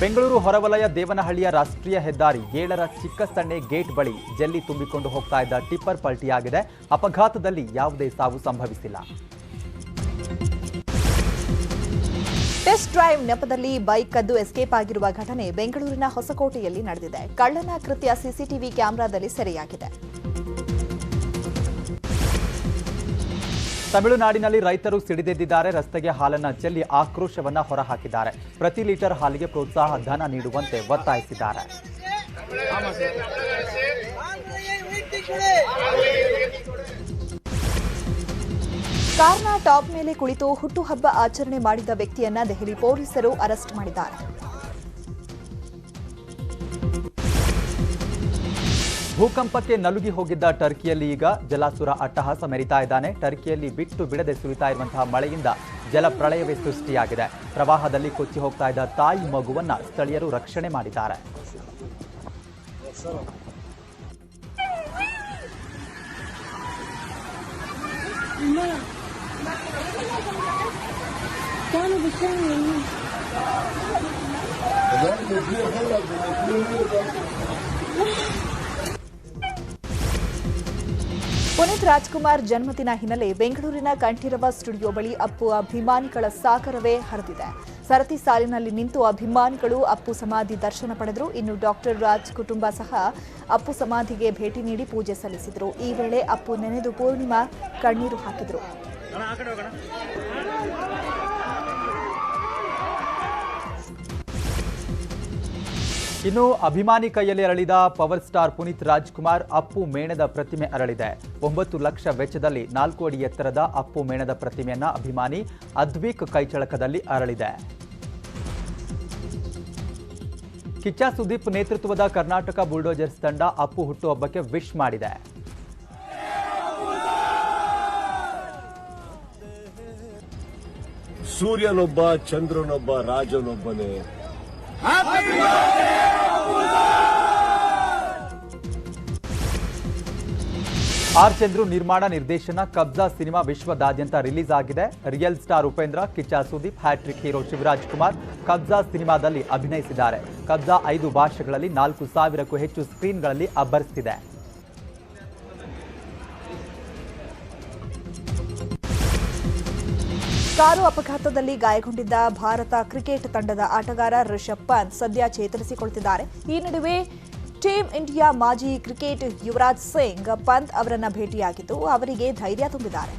ಬೆಂಗಳೂರು ಹೊರವಲಯ ದೇವನಹಳ್ಳಿಯ ರಾಷ್ಟ್ರೀಯ ಹೆದ್ದಾರಿ ಏಳರ ಚಿಕ್ಕಸಣ್ಣೆ ಗೇಟ್ ಬಳಿ ಜಲ್ಲಿ ತುಂಬಿಕೊಂಡು ಹೋಗ್ತಾ ಇದ್ದ ಟಿಪ್ಪರ್ ಪಲ್ಟಿಯಾಗಿದೆ. ಅಪಘಾತದಲ್ಲಿ ಯಾವುದೇ ಸಾವು ಸಂಭವಿಸಿಲ್ಲ. ಟೆಸ್ಟ್ ಡ್ರೈವ್ ನೆಪದಲ್ಲಿ ಬೈಕ್ ಕದ್ದು ಎಸ್ಕೇಪ್ ಆಗಿರುವ ಘಟನೆ ಬೆಂಗಳೂರಿನ ಹೊಸಕೋಟೆಯಲ್ಲಿ ನಡೆದಿದೆ. ಕಳ್ಳನ ಕೃತ್ಯ ಸಿಸಿಟಿವಿ ಕ್ಯಾಮೆರಾದಲ್ಲಿ ಸೆರೆಯಾಗಿದೆ. ತಮಿಳುನಾಡಿನಲ್ಲಿ ರೈತರು ಸಿಡಿದೆದ್ದಿದ್ದಾರೆ. ರಸ್ತೆಗೆ ಹಾಲನ್ನ ಚೆಲ್ಲಿ ಆಕ್ರೋಶವನ್ನ ಹೊರಹಾಕಿದ್ದಾರೆ. ಪ್ರತಿ ಲೀಟರ್ ಹಾಲಿಗೆ ಪ್ರೋತ್ಸಾಹ ಧನ ನೀಡುವಂತೆ ಒತ್ತಾಯಿಸಿದ್ದಾರೆ. ಕಾರ್ನ ಟಾಪ್ ಮೇಲೆ ಕುಳಿತು ಹುಟ್ಟುಹಬ್ಬ ಆಚರಣೆ ಮಾಡಿದ ವ್ಯಕ್ತಿಯನ್ನ ದೆಹಲಿ ಪೊಲೀಸರು ಅರೆಸ್ಟ್ ಮಾಡಿದ್ದಾರೆ. ಭೂಕಂಪಕ್ಕೆ ನಲುಗಿ ಹೋಗಿದ್ದ ಟರ್ಕಿಯಲ್ಲಿ ಈಗ ಜಲಾಸುರ ಅಟ್ಟಹಾಸ ಮೆರಿತಾ ಇದ್ದಾನೆ. ಟರ್ಕಿಯಲ್ಲಿ ಬಿಟ್ಟು ಬಿಡದೆ ಸುರಿತಾ ಇರುವಂತಹ ಮಳೆಯಿಂದ ಜಲಪ್ರಳಯವೇ ಸೃಷ್ಟಿಯಾಗಿದೆ. ಪ್ರವಾಹದಲ್ಲಿ ಕೊಚ್ಚಿ ಹೋಗ್ತಾ ಇದ್ದ ತಾಯಿ ಮಗುವನ್ನ ಸ್ಥಳೀಯರು ರಕ್ಷಣೆ ಮಾಡಿದ್ದಾರೆ. ಪುನೀತ್ ರಾಜ್ಕುಮಾರ್ ಜನ್ಮದಿನ ಹಿನ್ನೆಲೆ ಬೆಂಗಳೂರಿನ ಕಂಠೀರವ ಸ್ಟುಡಿಯೋ ಬಳಿ ಅಪ್ಪು ಅಭಿಮಾನಿಗಳ ಸಾಗರವೇ ಹರಿದಿದೆ. ಸರತಿ ಸಾಲಿನಲ್ಲಿ ನಿಂತು ಅಭಿಮಾನಿಗಳು ಅಪ್ಪು ಸಮಾಧಿ ದರ್ಶನ ಪಡೆದರು. ಇನ್ನು ಡಾಕ್ಟರ್ ರಾಜ್ ಕುಟುಂಬ ಸಹ ಅಪ್ಪು ಸಮಾಧಿಗೆ ಭೇಟಿ ನೀಡಿ ಪೂಜೆ ಸಲ್ಲಿಸಿದರು. ಈ ವೇಳೆ ಅಪ್ಪು ನೆನೆದು ಪೂರ್ಣಿಮಾ ಕಣ್ಣೀರು ಹಾಕಿದರು. ಇನ್ನು ಅಭಿಮಾನಿ ಕೈಯಲ್ಲಿ ಅರಳಿದ ಪವರ್ ಸ್ಟಾರ್ ಪುನೀತ್ ರಾಜ್ಕುಮಾರ್ ಅಪ್ಪು ಮೇಣದ ಪ್ರತಿಮೆ ಅರಳಿದೆ. ಒಂಬತ್ತು ಲಕ್ಷ ವೆಚ್ಚದಲ್ಲಿ ನಾಲ್ಕು ಅಡಿ ಎತ್ತರದ ಅಪ್ಪು ಮೇಣದ ಪ್ರತಿಮೆಯನ್ನ ಅಭಿಮಾನಿ ಅದ್ವಿಕ್ ಕೈಚಳಕದಲ್ಲಿ ಅರಳಿದೆ. ಕಿಚ್ಚ ಸುದೀಪ್ ನೇತೃತ್ವದ ಕರ್ನಾಟಕ ಬುಲ್ಡೋಜರ್ಸ್ ತಂಡ ಅಪ್ಪು ಹುಟ್ಟುಹಬ್ಬಕ್ಕೆ ವಿಶ್ ಮಾಡಿದೆ. ಸೂರ್ಯನೊಬ್ಬ ಚಂದ್ರನೊಬ್ಬ ರಾಜನೊಬ್ಬನೇ. ಆರ್ ಚಂದ್ರು ನಿರ್ಮಾಣ ನಿರ್ದೇಶನ ಕಬ್ಜಾ ಸಿನಿಮಾ ವಿಶ್ವದಾದ್ಯಂತ ರಿಲೀಸ್ ಆಗಿದೆ. Real star Upendra, Kichcha Sudeep, hat trick hero Shivaraj Kumar Kabzaa ಸಿನಿಮಾದಲ್ಲಿ ಅಭಿನಯಿಸಿದ್ದಾರೆ. ಕಬ್ಜಾ ಐದು ಭಾಷೆಗಳಲ್ಲಿ ನಾಲ್ಕು ಸಾವಿರಕ್ಕೂ ಹೆಚ್ಚು ಸ್ಕ್ರೀನ್ಗಳಲ್ಲಿ ಅಬ್ಬರಿಸಿದೆ ಕಾರು ಅಪಘಾತದಲ್ಲಿ ಗಾಯಗೊಂಡಿದ್ದ ಭಾರತ ಕ್ರಿಕೆಟ್ ತಂಡದ ಆಟಗಾರ ರಿಷಬ್ ಪಂತ್ ಸದ್ಯ ಚೇತರಿಸಿಕೊಳ್ತಿದ್ದಾರೆ. ಈ ನಡುವೆ ಟೀಮ್ ಇಂಡಿಯಾ ಮಾಜಿ ಕ್ರಿಕೆಟ್ ಯುವರಾಜ್ ಸಿಂಗ್ ಪಂತ್ ಅವರನ್ನು ಭೇಟಿಯಾಗಿದ್ದು ಅವರಿಗೆ ಧೈರ್ಯ ತುಂಬಿದ್ದಾರೆ.